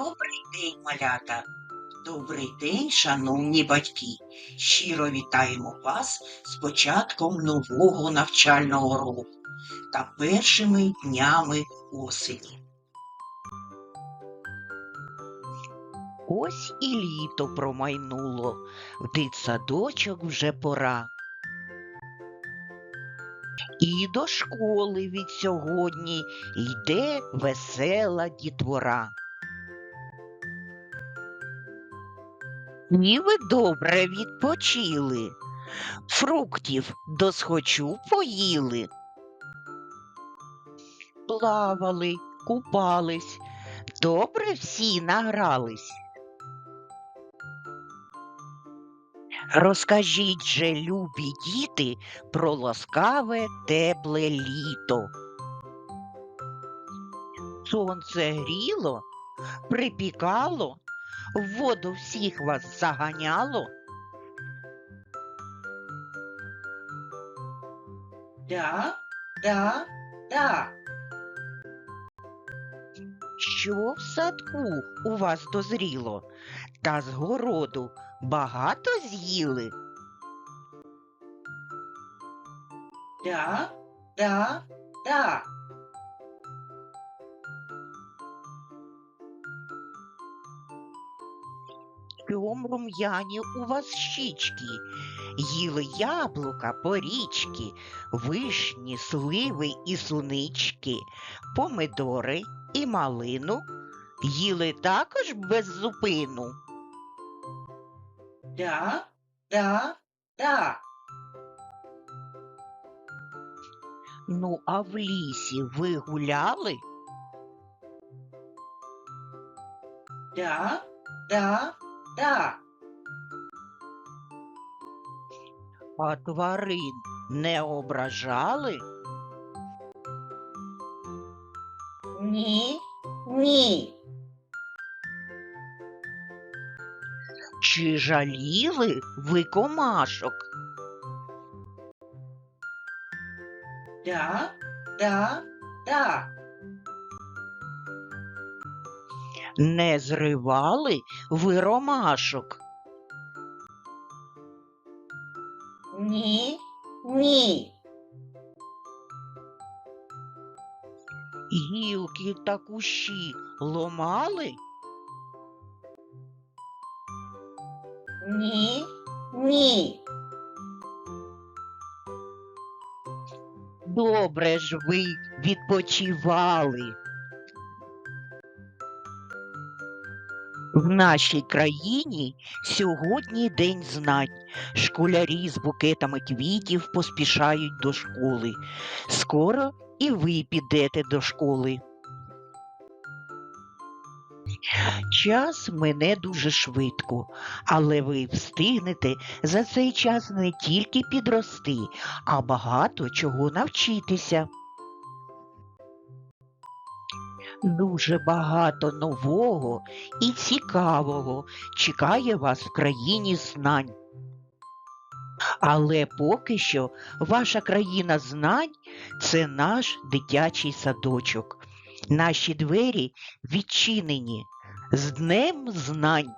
Добрий день, малята! Добрий день, шановні батьки! Щиро вітаємо вас з початком нового навчального року та першими днями осені. Ось і літо промайнуло, в дитсадочок вже пора. І до школи від сьогодні йде весела дітвора. І ви добре відпочили, фруктів досхочу поїли. Плавали, купались, добре всі награлись. Розкажіть же, любі діти, про ласкаве тепле літо. Сонце гріло, припікало, в воду всіх вас заганяло. Да, да, да. Що в садку у вас дозріло, та з городу багато з'їли? Да, да, да. Чом рум'яні у вас щічки, їли яблука, порічки, вишні, сливи і сунички, помидори і малину, їли також без зупину. Да, да, да. Ну, а в лісі ви гуляли? Да, да, да. А тварин не ображали? Ні, ні. Чи жаліли ви комашок? Да, да, да. Не зривали ви ромашок? Ні, ні. Гілки та кущі ломали? Ні, ні. Добре ж ви відпочивали. В нашій країні сьогодні день знань. Школярі з букетами квітів поспішають до школи. Скоро і ви підете до школи. Час мине дуже швидко, але ви встигнете за цей час не тільки підрости, а багато чого навчитися. Дуже багато нового і цікавого чекає вас в країні знань. Але поки що ваша країна знань це наш дитячий садочок. Наші двері відчинені з Днем знань.